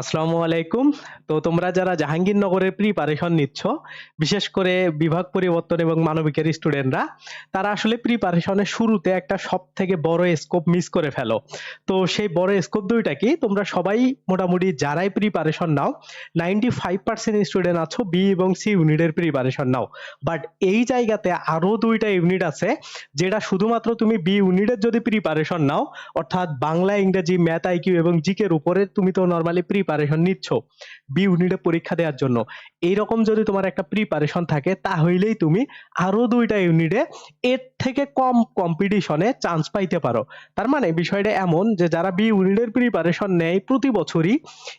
আসসালামু আলাইকুম। তো তোমরা যারা জাহাঙ্গীরনগরের প্রিপারেশন নিচ্ছ, বিশেষ করে বিভাগ পরিবর্তন এবং মানবিকের স্টুডেন্টরা তারা আসলে প্রিপারেশনের শুরুতে একটা সব থেকে বড় স্কোপ মিস করে ফেলো। তো সেই বড় স্কোপ দুইটা কি? তোমরা সবাই মোটামুটি যারাই প্রিপারেশন নাও নাইনটি ফাইভ পার্সেন্ট স্টুডেন্ট আছো বি এবং সি ইউনিটের প্রিপারেশন নাও। বাট এই জায়গাতে আরও দুইটা ইউনিট আছে, যেটা শুধুমাত্র তুমি বি ইউনিটের যদি প্রিপারেশন নাও, অর্থাৎ বাংলা, ইংরেজি ম্যাথ আইকিউ এবং জিকের উপরে তুমি তো নর্মালি প্রিপারেশন নিচ্ছ বি ইউনিটে পরীক্ষা দেওয়ার জন্য। এইরকম যদি তোমার একটা প্রিপারেশন থাকে, তাহলেই তুমি আরও দুইটা ইউনিটে এর থেকে কম কম্পিটিশনে চান্স পাইতে পারো। তার মানে বিষয়টা এমন যে, যারা বি ইউনিটের প্রিপারেশন নেয় প্রতি বছরই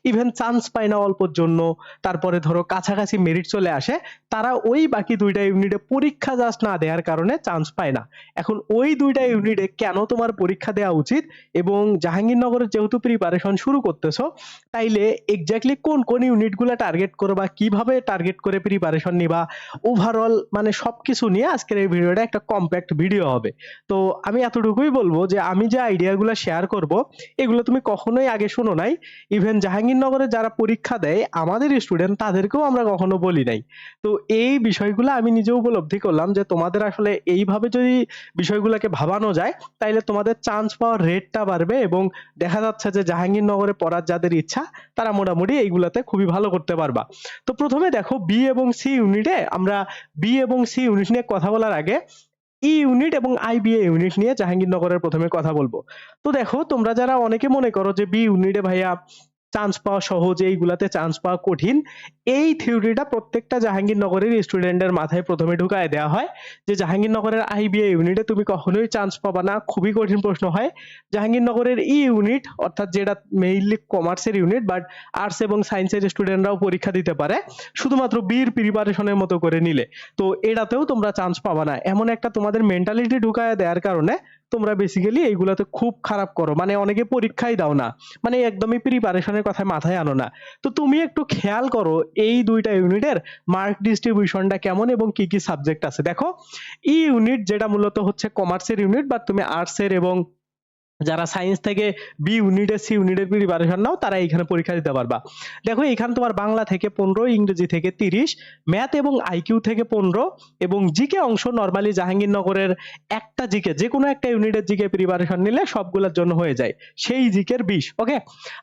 ইভেন চান্স পায় না অল্পর জন্য, তারপরে ধরো কাছাকাছি মেরিট চলে আসে, তারা ওই বাকি দুইটা ইউনিটে পরীক্ষা জাস্ট না দেওয়ার কারণে চান্স পায় না। এখন ওই দুইটা ইউনিটে কেন তোমার পরীক্ষা দেওয়া উচিত? এবং জাহাঙ্গীরনগরের যেহেতু প্রিপারেশন শুরু করতেছো, তাইলে এক্স্যাক্টলি কোন কোন ইউনিটগুলো টার্গেট করবা কীভাবে টার্গেট করে প্রিপারেশন নিবা ওভারঅল মানে সবকিছু নিয়ে আজকের এই ভিডিওটা একটা কম্প্যাক্ট ভিডিও হবে। তো আমি এতটুকুই বলব যে আমি যে আইডিয়াগুলো শেয়ার করব, এগুলো তুমি কখনোই আগে শোনো নাই। ইভেন জাহাঙ্গীরনগরে যারা পরীক্ষা দেয়, আমাদের স্টুডেন্ট তাদেরকেও আমরা কখনো বলি নাই। তো এই বিষয়গুলো আমি নিজে উপলব্ধি করলাম যে তোমাদের আসলে এইভাবে যদি বিষয়গুলোকে ভাবানো যায়, তাইলে তোমাদের চান্স পাওয়ার রেটটা বাড়বে এবং দেখা যাচ্ছে যে জাহাঙ্গীরনগরে পড়ার যাদের ইচ্ছা তারা মোটামুটি এইগুলাতে খুবই ভালো করতে পারবা। তো প্রথমে দেখো বি এবং সি ইউনিটে আমরা বি এবং সি ইউনিট নিয়ে কথা বলার আগে ই ইউনিট এবং আইবিএ ইউনিট নিয়ে জাহাঙ্গীরনগরের প্রথমে কথা বলব। তো দেখো তোমরা যারা অনেকে মনে করো যে বি ইউনিটে ভাইয়া চান্স পাওয়া সহজ, এইগুলাতে চান্স পাওয়া কঠিন। এই থিওরিটা প্রত্যেকটা জাহাঙ্গীরনগরের স্টুডেন্টের মাথায় প্রথমে ঢুকায় দেওয়া হয় যে, জাহাঙ্গীরনগরের আইবিএ ইউনিটে তুমি কখনোই চান্স পাবা না। খুবই কঠিন প্রশ্ন হয়। জাহাঙ্গীরনগরের ই ইউনিট অর্থাৎ যেটা মেইনলি কমার্সের ইউনিট বাট আর্টস এবং সায়েন্সের স্টুডেন্টরাও পরীক্ষা দিতে পারে। শুধুমাত্র বির প্রিপারেশনের মতো করে নিলে। তো এটাতেও তোমরা চান্স পাবা না। এমন একটা তোমাদের মেন্টালিটি ঢুকায় দেওয়ার কারণে তোমরা বেসিক্যালি এইগুলাতে খুব খারাপ করো। মানে অনেকে পরীক্ষাই দাও না। মানে একদমই প্রিপারেশনের কথা মাথায় আনো না। তো তুমি একটু খেয়াল করো এই দুইটা ইউনিটের মার্ক ডিস্ট্রিবিউশনটা কেমন এবং কি কি সাবজেক্ট আছে। দেখো ই ইউনিট যেটা মূলত হচ্ছে কমার্সের ইউনিট বা তুমি আর্টসের এবং যারা সায়েন্স থেকে বি ইউনিটের সি ইউনিটের প্রিপারেশন নাও, তারা এখানে পরীক্ষা দিতে পারবা। দেখো এখানে তোমার বাংলা থেকে পনেরো, ইংরেজি থেকে তিরিশ ম্যাথ এবং আইকিউ থেকে পনেরো এবং জিকে অংশ নর্মালি জাহাঙ্গীরনগরের একটা জিকে যে কোনো একটা ইউনিটের জিকে প্রিপারেশন নিলে সবগুলোর জন্য হয়ে যায়। সেই জিকের বিশ ওকে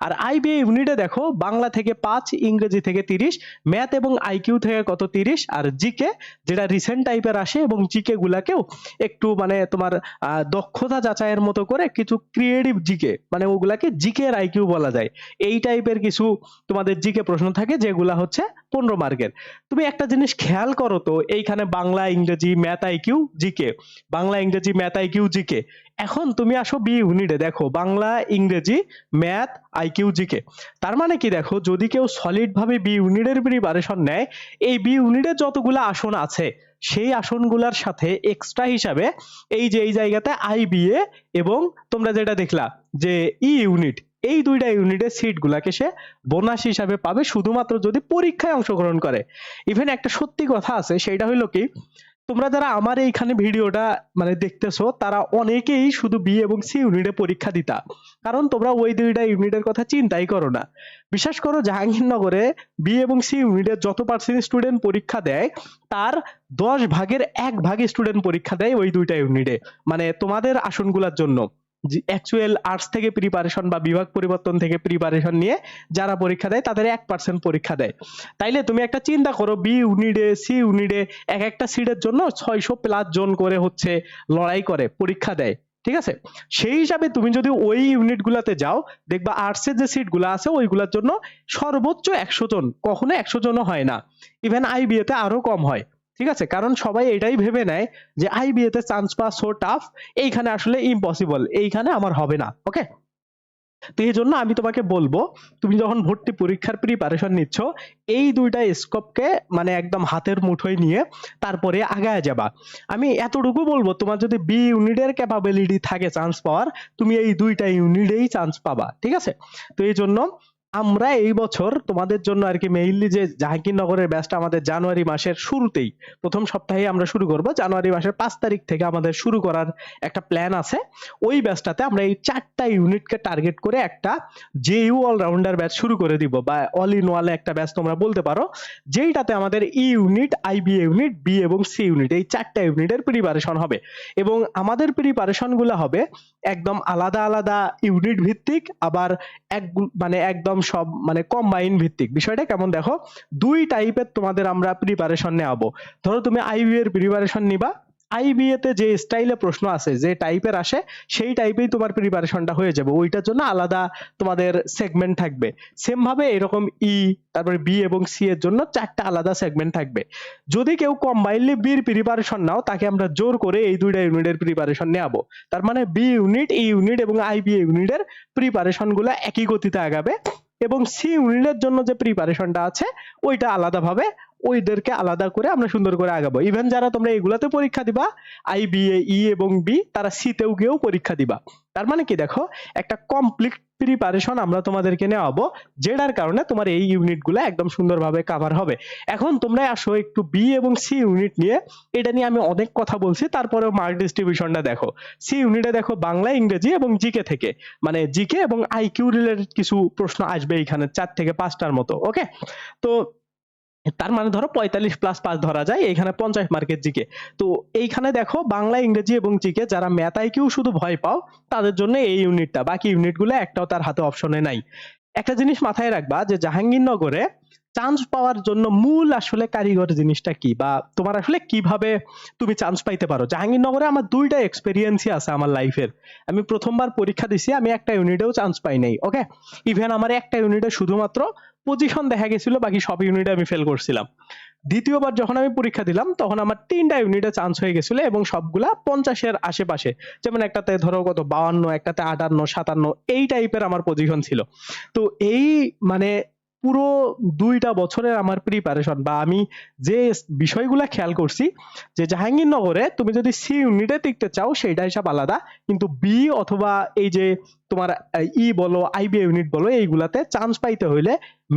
আর আইবিএ ইউনিটে দেখো, বাংলা থেকে পাঁচ, ইংরেজি থেকে তিরিশ ম্যাথ এবং আইকিউ থেকে কত তিরিশ, আর জিকে যেটা রিসেন্ট টাইপের আসে এবং জিকে গুলাকেও একটু মানে তোমার দক্ষতা যাচাইয়ের মতো করে কিছু ক্রিয়েটিভ জিকে মানে ওগুলাকে জিকে এর আইকিউ বলা যায়। এই টাইপের কিছু তোমাদের জিকে প্রশ্ন থাকে, যেগুলা হচ্ছে পনেরো মার্কের। তুমি একটা জিনিস খেয়াল করো তো, এইখানে বাংলা, ইংরেজি, ম্যাথ আইকিউ জিকে বাংলা, ইংরেজি, ম্যাথ আইকিউ জিকে এখন তুমি আসো বি ইউনিটে দেখো, বাংলা, ইংরেজি, ম্যাথ আইকিউ জিকে তার মানে কি দেখো, যদি কেউ সলিড ভাবে বি ইউনিটের প্রিপারেশন নেয়, এই বি ইউনিটের যতগুলো আসন আছে, সেই আসনগুলোর সাথে এক্সট্রা হিসাবে এই যে, এই জায়গাতে আইবিএ এবং তোমরা যেটা দেখলা, যে ই ইউনিট এই দুইটা ইউনিটের সিট গুলাকে সে বোনাস হিসাবে পাবে শুধুমাত্র যদি পরীক্ষায় অংশগ্রহণ করে। ইভেন একটা সত্যি কথা আছে সেটা হইল কি, তোমরা যারা আমার এইখানে ভিডিওটা মানে দেখতেছো, তারা অনেকেই শুধু বি এবং সি ইউনিটে পরীক্ষা দিতা। কারণ তোমরা ওই দুইটা ইউনিটের কথা চিন্তাই করো না। বিশ্বাস করো, জাহাঙ্গীরনগরে বি এবং সি ইউনিটের যত পার্সেন্ট স্টুডেন্ট পরীক্ষা দেয়, তার দশ ভাগের এক ভাগ স্টুডেন্ট পরীক্ষা দেয় ওই দুইটা ইউনিটে মানে তোমাদের আসনগুলোর জন্য। অ্যাকচুয়াল আর্টস থেকে প্রিপারেশন বা বিভাগ পরিবর্তন থেকে প্রিপারেশন নিয়ে যারা পরীক্ষা দেয়, তাদের এক পার্সেন্ট পরীক্ষা দেয়। তাইলে তুমি একটা চিন্তা করো বি ইউনিটে সি ইউনিটে এক একটা সিটের জন্য ছয়শো প্লাস জন করে হচ্ছে লড়াই করে, পরীক্ষা দেয়, ঠিক আছে? সেই হিসাবে তুমি যদি ওই ইউনিট গুলাতে যাও, দেখবা আর্টসের যে সিটগুলা আছে, ওইগুলোর জন্য সর্বোচ্চ একশো জন, কখনো একশো জনও হয় না। ইভেন আইবিএ তে আরও কম হয়। ঠিক আছে? কারণ সবাই এটাই ভেবে নেয় যে আইবিএ তে চান্স পাওয়া সো টাফ এইখানে আসলে ইম্পসিবল এইখানে আমার হবে না ওকে তো এই জন্য আমি তোমাকে বলব, তুমি যখন ভর্তি পরীক্ষার প্রিপারেশন নিচ্ছ, এই দুইটা স্কোপকে মানে একদম হাতের মুঠোয় নিয়ে তারপরে আগায় যাবা। আমি এতটুকু বলব, তোমার যদি বি ইউনিটের ক্যাপাবিলিটি থাকে চান্স পাওয়ার, তুমি এই দুইটা ইউনিটেই চান্স পাবা, ঠিক আছে? তো এই জন্য আমরা এই বছর তোমাদের জন্য আর কি মেইনলি যে জাহাঙ্গীরনগরের ব্যাচটা আমাদের জানুয়ারি মাসের শুরুতেই, প্রথম সপ্তাহে আমরা শুরু করব। জানুয়ারি মাসের পাঁচ তারিখ থেকে আমাদের শুরু করার একটা প্ল্যান আছে। ওই ব্যাচটাতে আমরা এই চারটা ইউনিটকে টার্গেট করে একটা জেইউ অলরাউন্ডার ব্যাচ শুরু করে দিব বা অল ইন ওয়ালে একটা ব্যাচ তোমরা বলতে পারো, যেইটাতে আমাদের E unit I IB unit B এবং সি ইউনিট এই চারটা ইউনিটের প্রিপারেশন হবে। এবং আমাদের প্রিপারেশনগুলো হবে একদম আলাদা আলাদা ইউনিট ভিত্তিক, আবার এক মানে একদম সব মানে কম্বাইন ভিত্তিক বিষয়টা কেমন দেখো? দুই টাইপের তোমাদের আমরা প্রিপারেশন নেওয়াবো। ধরো তুমি আইবি এর প্রিপারেশন নিবা। আইবিএ তে যে স্টাইলে প্রশ্ন আছে, যে টাইপের আসে, সেই টাইপেই তোমার প্রিপারেশনটা হয়ে যাবে। ওইটার জন্য আলাদা তোমাদের সেগমেন্ট থাকবে। সেম ভাবে এরকম ই তারপরে বি এবং সি এর জন্য চারটা আলাদা সেগমেন্ট থাকবে। যদি কেউ কম্বাইনলি বির প্রিপারেশন নাও, তাকে আমরা জোর করে এই দুইটা ইউনিটের প্রিপারেশন নেওয়াবো। তার মানে বি ইউনিট ই ইউনিট এবং আইবি ইউনিটের প্রিপারেশনগুলো একই গতিতে আগাবে। এবং সি ইউনিটের জন্য যে প্রিপারেশনটা আছে ওইটা আলাদাভাবে ওইদেরকে আলাদা করে আমরা সুন্দর করে আগাবো। ইভেন যারা তোমরা এগুলাতে পরীক্ষা দিবা আই বি এ ই এবং বি তারা সি তেও গিয়েও পরীক্ষা দিবা। তার মানে কি দেখো, একটা কমপ্লিট প্রিপারেশন আমরা তোমাদেরকে নেওয়াবো, যেটার কারণে তোমার এই ইউনিটগুলো একদম সুন্দরভাবে কাভার হবে। এখন তোমরা আসো একটু বি এবং সি ইউনিট নিয়ে, এটা নিয়ে আমি অনেক কথা বলছি, তারপরেও মার্ক ডিস্ট্রিবিউশনটা দেখো। সি ইউনিটে দেখো বাংলা, ইংরেজি এবং জিকে থেকে। মানে জিকে এবং আইকিউ রিলেটেড কিছু প্রশ্ন আসবে এখানে, চার থেকে পাঁচটার মতো ওকে তো তার মানে ধরো পঁয়তাল্লিশ প্লাস পাঁচ ধরা যায় এখানে পঞ্চাশ মার্কের জিকে তো এইখানে দেখো বাংলা, ইংরেজি এবং জিকে যারা ম্যাথ কেউ শুধু ভয় পাও, তাদের জন্য এই ইউনিটটা বাকি ইউনিটগুলো একটাও তার হাতে অপশনে নাই। একটা জিনিস মাথায় রাখবা যে জাহাঙ্গীরনগরে চান্স পাওয়ার জন্য মূল আসলে কারিগর জিনিসটা কি? বা তোমার আসলে কীভাবে তুমি চান্স পাইতে পারো? জাহাঙ্গীরনগরে আমার দুইটা এক্সপেরিয়েন্সই আছে আমার লাইফের আমি প্রথমবার পরীক্ষা দিছি, আমি একটা ইউনিটেও চান্স পাই নাই ওকে ইভেন আমার একটা ইউনিটে শুধুমাত্র পজিশন দেখা গেছিল, বাকি সব ইউনিটে আমি ফেল করছিলাম। দ্বিতীয়বার যখন আমি পরীক্ষা দিলাম, তখন আমার তিনটা ইউনিটে চান্স হয়ে গেছিল এবং সবগুলা পঞ্চাশের আশেপাশে, যেমন একটাতে ধরো কত বাউান্ন, একটাতে আটান্ন, সাতান্ন, এই টাইপের আমার পজিশন ছিল। তো এই মানে পুরো দুইটা বছরের আমার প্রিপারেশন বা আমি যে বিষয়গুলা খেয়াল করছি, যে জাহাঙ্গীরনগরে তুমি যদি সি ইউনিটে টিকতে চাও, সেইটা হিসাব আলাদা। কিন্তু বি অথবা এই যে তোমার ই বলো আইবি ইউনিট বলো, এইগুলাতে চান্স পাইতে হইলে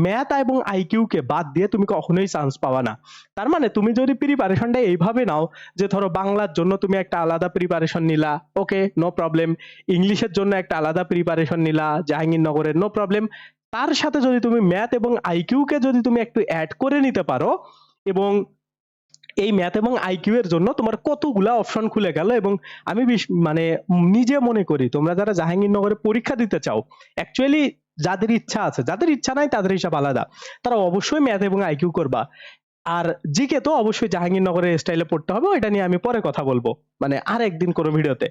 ম্যাথ এবং আইকিউ কে বাদ দিয়ে তুমি কখনোই চান্স পাবা না। তার মানে তুমি যদি প্রিপারেশনটা এইভাবে নাও, যে ধরো বাংলার জন্য তুমি একটা আলাদা প্রিপারেশন নিলা ওকে নো প্রবলেম ইংলিশের জন্য একটা আলাদা প্রিপারেশন নিলা, জাহাঙ্গীরনগরের নো প্রবলেম তার সাথে যদি তুমি ম্যাথ এবং আইকিউ কে যদি তুমি একটু অ্যাড করে নিতে পারো, এবং এই ম্যাথ এবং আইকিউ এর জন্য তোমার কতগুলা অপশন খুলে গেল এবং আমি মানে নিজে মনে করি, তোমরা যারা জাহাঙ্গীরনগরে পরীক্ষা দিতে চাও অ্যাকচুয়ালি যাদের ইচ্ছা আছে, যাদের ইচ্ছা নাই তাদের হিসাব আলাদা, তারা অবশ্যই ম্যাথ এবং আইকিউ করবা। আর জিকে তো অবশ্যই জাহাঙ্গীরনগরের স্টাইলে পড়তে হবে, ওইটা নিয়ে আমি পরে কথা বলব মানে আর একদিন কোনো ভিডিওতে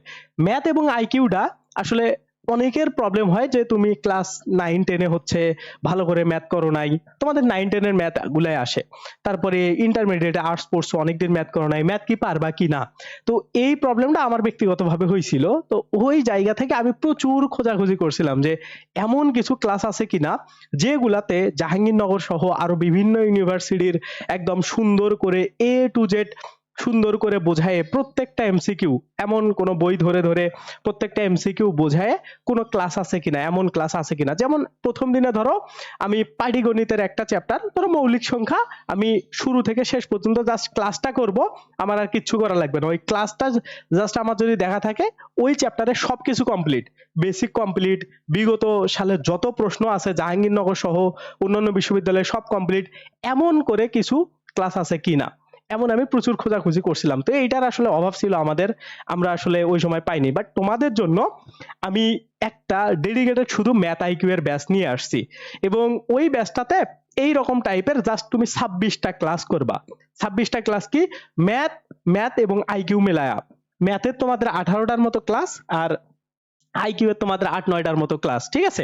ম্যাথ এবং আইকিউটা আসলে অনেকের প্রবলেম হয় যে তুমি ক্লাস নাইন টেনে হচ্ছে ভালো করে ম্যাথ করো নাই। তোমাদের নাইন টেনের ম্যাথ গুলাই আসে। তারপরে ইন্টারমিডিয়েটে আর্টস পড়ছো অনেকদিন ম্যাথ করো নাই ম্যাথ কি পারবা কি না? তো এই প্রবলেমটা আমার ব্যক্তিগতভাবে হয়েছিল। তো ওই জায়গা থেকে আমি প্রচুর খোঁজাখুঁজি করছিলাম যে এমন কিছু ক্লাস আছে কিনা যেগুলাতে জাহাঙ্গীরনগর সহ আরও বিভিন্ন ইউনিভার্সিটির একদম সুন্দর করে এ টু জেড সুন্দর করে বোঝায় প্রত্যেকটা এমসিকিউ এমন কোন বই ধরে ধরে প্রত্যেকটা এমসিকিউ বোঝায় কোন ক্লাস আছে কিনা, এমন ক্লাস আছে কিনা। যেমন প্রথম দিনে ধরো, আমি পাটিগণিতের একটা চ্যাপ্টার ধরো মৌলিক সংখ্যা, আমি শুরু থেকে শেষ পর্যন্ত জাস্ট ক্লাসটা করব, আমার আর কিচ্ছু করা লাগবে না। ওই ক্লাসটা জাস্ট আমার যদি দেখা থাকে, ওই চ্যাপ্টারে সবকিছু কমপ্লিট বেসিক কমপ্লিট বিগত সালের যত প্রশ্ন আছে, জাহাঙ্গীরনগর সহ অন্যান্য বিশ্ববিদ্যালয়ে সব কমপ্লিট এমন করে কিছু ক্লাস আছে কিনা। এমন আমি প্রচুর খোঁজাখুঁজি করছিলাম। তো এইটার আসলে অভাব ছিল আমাদের, আমরা আসলে ওই সময় পাইনি। বাট তোমাদের জন্য আমি একটা ডেডিকেটেড শুধু ম্যাথ আইকিউ এর ব্যাচ নিয়ে আসছি। এবং ওই ব্যাচটাতে এই রকম টাইপের জাস্ট তুমি ছাব্বিশটা ক্লাস করবা। ছাব্বিশটা ক্লাস কি? ম্যাথ ম্যাথ এবং আইকিউ মেলায়া। ম্যাথের তোমাদের আঠারোটার মতো ক্লাস আর আইকিউ এর তোমাদের আট নয়টার মতো ক্লাস ঠিক আছে?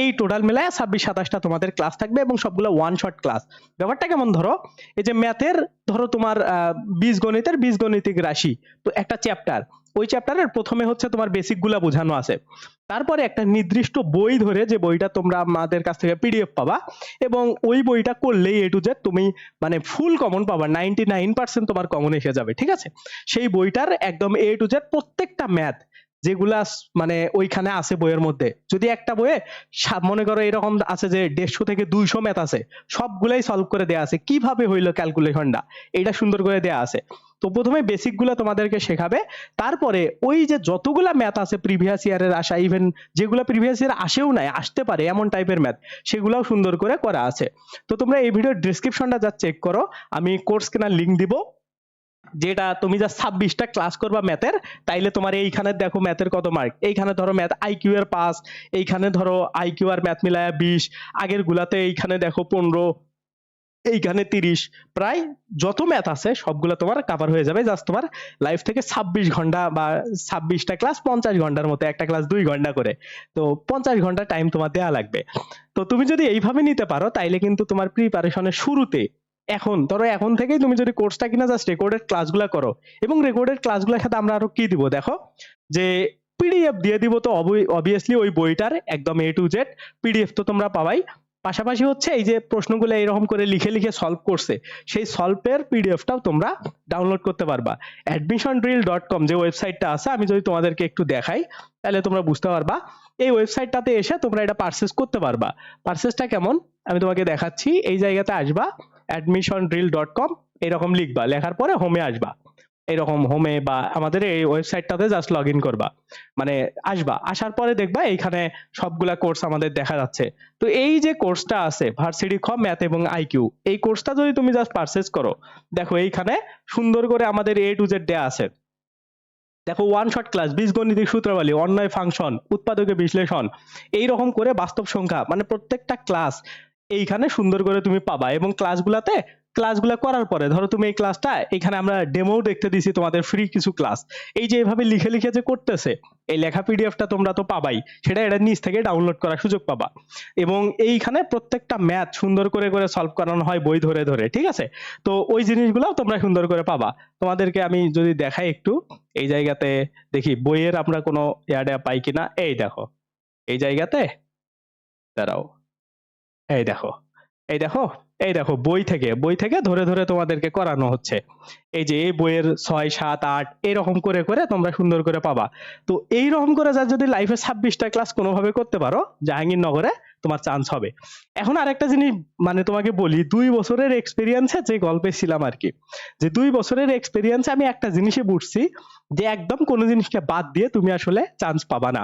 এই টোটাল মেলায় ছাব্বিশ সাতাশটা তোমাদের ক্লাস থাকবে এবং সবগুলো ওয়ান শট ক্লাস ব্যাপারটা কেমন ধরো? এই যে ম্যাথের ধরো তোমার আহ, বীজগণিতের বীজগণিতিক রাশি তো একটা চ্যাপ্টার ওই চ্যাপ্টারের প্রথমে হচ্ছে তোমার বেসিকগুলা বোঝানো আছে। তারপরে একটা নির্দিষ্ট বই ধরে যে বইটা তোমরা আমাদের কাছ থেকে পিডিএফ পাবা এবং ওই বইটা করলেই এ টু জেড তুমি মানে ফুল কমন পাবা নাইনটি নাইন পার্সেন্ট তোমার কমন এসে যাবে ঠিক আছে? সেই বইটার একদম এ টু জেড প্রত্যেকটা ম্যাথ যেগুলা মানে ওইখানে আছে বইয়ের মধ্যে। যদি একটা বইয়ে মনে করো এরকম আছে যে দেড়শো থেকে দুইশো ম্যাথ আছে, সবগুলাই সলভ করে দেয়া আছে। কীভাবে হইল ক্যালকুলেশনটা এটা সুন্দর করে দেয়া আছে। তো প্রথমে বেসিকগুলো তোমাদেরকে শেখাবে। তারপরে ওই যে যতগুলা ম্যাথ আছে প্রিভিয়াস ইয়ারের আসা ইভেন যেগুলো প্রিভিয়াস ইয়ার আসেও নাই, আসতে পারে এমন টাইপের ম্যাথ, সেগুলাও সুন্দর করে করা আছে। তো তোমরা এই ভিডিওর ডিসক্রিপশনটা যা চেক করো। আমি কোর্স কেনার লিঙ্ক দিব। যেটা তুমি যা ছাব্বিশটা ক্লাস করবা ম্যাথের তাইলে তোমার এইখানে দেখো ম্যাথের কত মার্ক এইখানে ধরো ম্যাথ আইকিউ এর পাস এইখানে ধরো আইকিউ আর ম্যাথ মিলায়া বিশ, আগের গুলাতে এইখানে দেখো পনেরো, এইখানে তিরিশ। প্রায় যত ম্যাথ আছে সবগুলো তোমার কাভার হয়ে যাবে জাস্ট তোমার লাইফ থেকে ছাব্বিশ ঘণ্টা বা ছাব্বিশটা ক্লাস পঞ্চাশ ঘণ্টার মতো, একটা ক্লাস দুই ঘণ্টা করে। তো পঞ্চাশ ঘণ্টা টাইম তোমার দেওয়া লাগবে। তো তুমি যদি এইভাবে নিতে পারো, তাইলে কিন্তু তোমার প্রিপারেশনের শুরুতে এখন, ধরো এখন থেকেই তুমি যদি কোর্সটা কিনা জাস্ট রেকর্ডেড ক্লাসগুলো করো, এবং রেকর্ডেড ক্লাসগুলোর সাথে আমরা আরও কি দিব দেখো? যে পিডিএফ দিয়ে দিব তো অবভিয়াসলি ওই বইটার একদম এ টু জেড পিডিএফ তো তোমরা পাবাই। পাশাপাশি হচ্ছে এই যে প্রশ্নগুলো এরকম করে লিখে লিখে সলভ করছে, সেই সলভের পিডিএফটাও তোমরা ডাউনলোড করতে পারবা। অ্যাডমিশন ড্রিল ডট কম যে ওয়েবসাইটটা আছে, আমি যদি তোমাদেরকে একটু দেখাই, তাহলে তোমরা বুঝতে পারবা। এই ওয়েবসাইটটাতে এসে তোমরা এটা পারচেস করতে পারবা। পারচেসটা কেমন? আমি তোমাকে দেখাচ্ছি, এই জায়গাতে আসবা। অ্যাডমিশন ড্রিল ডট কম এরকম লিখবা, লেখার পরে হোমে আসবা। এরকম হোমে বা আমাদের এই ওয়েবসাইটটাতে জাস্ট লগ ইন করবা। মানে আসবা, আসার পরে দেখবা এইখানে সবগুলা কোর্স আমাদের দেখা যাচ্ছে। তো এই যে কোর্সটা আছে ভার্সিটি খ ম্যাথ এবং আইকিউ এই কোর্সটা যদি তুমি জাস্ট পারচেস করো, দেখো এইখানে সুন্দর করে আমাদের এ টু জেড দেয়া আছে। দেখো ওয়ান শট ক্লাস বীজগণিতিক সূত্রাবলী অন্যয় ফাংশন উৎপাদকের বিশ্লেষণ এই রকম করে বাস্তব সংখ্যা মানে প্রত্যেকটা ক্লাস এইখানে সুন্দর করে তুমি পাবা এবং ক্লাসগুলাতে ক্লাসগুলো করার পরে, ধরো তুমি এই ক্লাসটা এখানে আমরা ডেমো দেখতে দিছি তোমাদের ফ্রি কিছু ক্লাস এই যে এভাবে লিখে লিখে যে করতেছে, এই লেখা পিডিএফটা তোমরা তো পাবাই, সেটা এটার নিচ থেকে ডাউনলোড করার সুযোগ পাবা। এবং এইখানে প্রত্যেকটা ম্যাথ সুন্দর করে করে সলভ করানো হয় বই ধরে ধরে, ঠিক আছে? তো ওই জিনিসগুলো তোমরা সুন্দর করে পাবা। তোমাদেরকে আমি যদি দেখাই একটু, এই জায়গাতে দেখি, বইয়ের আমরা কোনো ইয়াডে পাই কিনা? এই দেখো, এই জায়গাতে, দাঁড়াও। এই দেখো এই দেখো এই দেখো বই থেকে বই থেকে ধরে ধরে তোমাদেরকে করানো হচ্ছে। এই যে এই বইয়ের ছয়, সাত, আট, এরকম করে করে তোমরা সুন্দর করে পাবা। তো এইরকম করে যা যদি লাইফে ছাব্বিশটা ক্লাস কোনোভাবে করতে পারো, জাহাঙ্গীরনগরে তোমার চান্স হবে। এখন আরেকটা জিনিস মানে তোমাকে বলি, দুই বছরের এক্সপিরিয়েন্সে যে গল্পে ছিলাম আর কি যে দুই বছরের এক্সপিরিয়েন্সে আমি একটা জিনিসই বুঝছি যে একদম কোনো জিনিসকে বাদ দিয়ে তুমি আসলে চান্স পাবা না।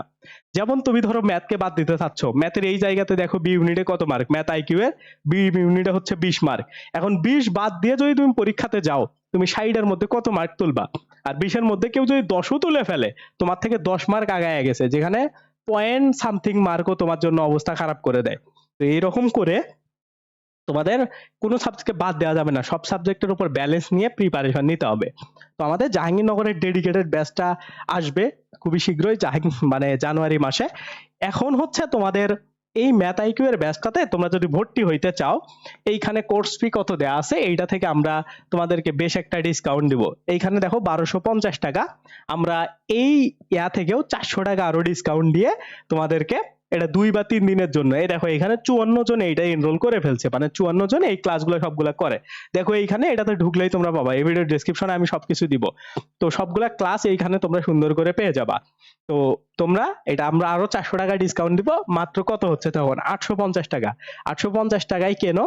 যেমন তুমি ধরো ম্যাথকে বাদ দিতে চাচ্ছ ম্যাথের এই জায়গাতে দেখো বি ইউনিটে কত মার্ক ম্যাথ আইকিউ এর বি ইউনিটে হচ্ছে বিশ মার্ক এখন বিশ বাদ দিয়ে যদি তুমি পরীক্ষাতে যাও, তুমি ষাটের মধ্যে কত মার্ক তুলবা? আর বিশের মধ্যে কেউ যদি দশও তুলে ফেলে, তোমার থেকে দশ মার্ক আগায় গেছে, যেখানে পয়েন্ট সামথিং মার্কও তোমার জন্য অবস্থা খারাপ করে দেয়। তো এইরকম করে তোমাদের কোনো সাবজেক্টকে বাদ দেওয়া যাবে না। সব সাবজেক্টের উপর ব্যালেন্স নিয়ে প্রিপারেশন নিতে হবে। তো আমাদের জাহাঙ্গীরনগরের ডেডিকেটেড ব্যাচটা আসবে খুবই শীঘ্রই জাহাঙ্গীর মানে জানুয়ারি মাসে। এখন হচ্ছে তোমাদের এই ম্যাথ আইকিউ এর ব্যাচটাতে তোমরা যদি ভর্তি হইতে চাও, এইখানে কোর্স ফি কত দেয়া আছে, এইটা থেকে আমরা তোমাদেরকে বেশ একটা ডিসকাউন্ট দিব। এইখানে দেখো বারোশো পঞ্চাশ টাকা। আমরা এই ইয়া থেকেও চারশো টাকা আরও ডিসকাউন্ট দিয়ে তোমাদেরকে এটা দুই বা তিন দিনের জন্য। এই দেখো, এখানে চুয়ান্ন জন এইটা এনরোল করে ফেলছে। মানে চুয়ান্ন জন এই ক্লাসগুলো সবগুলা করে। দেখো, এইখানে এটাতে ঢুকলেই তোমরা পাবা। এই ভিডিও ডিসক্রিপশনে আমি সবকিছু দিব। তো সবগুলা ক্লাস এইখানে তোমরা সুন্দর করে পেয়ে যাবা। তো তোমরা, এটা আমরা আরও চারশো টাকা ডিসকাউন্ট দিব। মাত্র কত হচ্ছে তখন? আটশো পঞ্চাশ টাকা। আটশো পঞ্চাশ টাকায় কেন?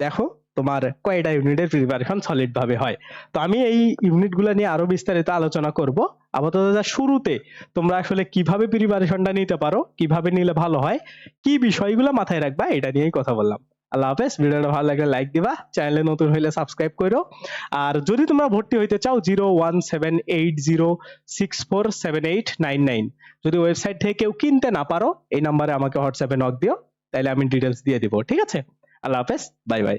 দেখো তোমার কয়টা ইউনিটের প্রিপারেশন সলিড ভাবে হয়। তো আমি এই ইউনিটগুলা নিয়ে আরও বিস্তারিত আলোচনা করব। আপাতত যা শুরুতে তোমরা আসলে কীভাবে প্রিপারেশনটা নিতে পারো, কীভাবে নিলে ভালো হয়, কি বিষয়গুলো মাথায় রাখবা, এটা নিয়েই কথা বললাম। আল্লাহ হাফেজ, ভিডিওটা ভালো লাগলে লাইক দিবা চ্যানেলে নতুন হইলে সাবস্ক্রাইব করো। আর যদি তোমরা ভর্তি হইতে চাও zero one seven eight zero six four seven eight nine nine যদি ওয়েবসাইট থেকে কেউ কিনতে না পারো, এই নাম্বারে আমাকে হোয়াটসঅ্যাপে নক দিও তাহলে আমি ডিটেলস দিয়ে দিব, ঠিক আছে? আল্লাহ হাফেজ বাই বাই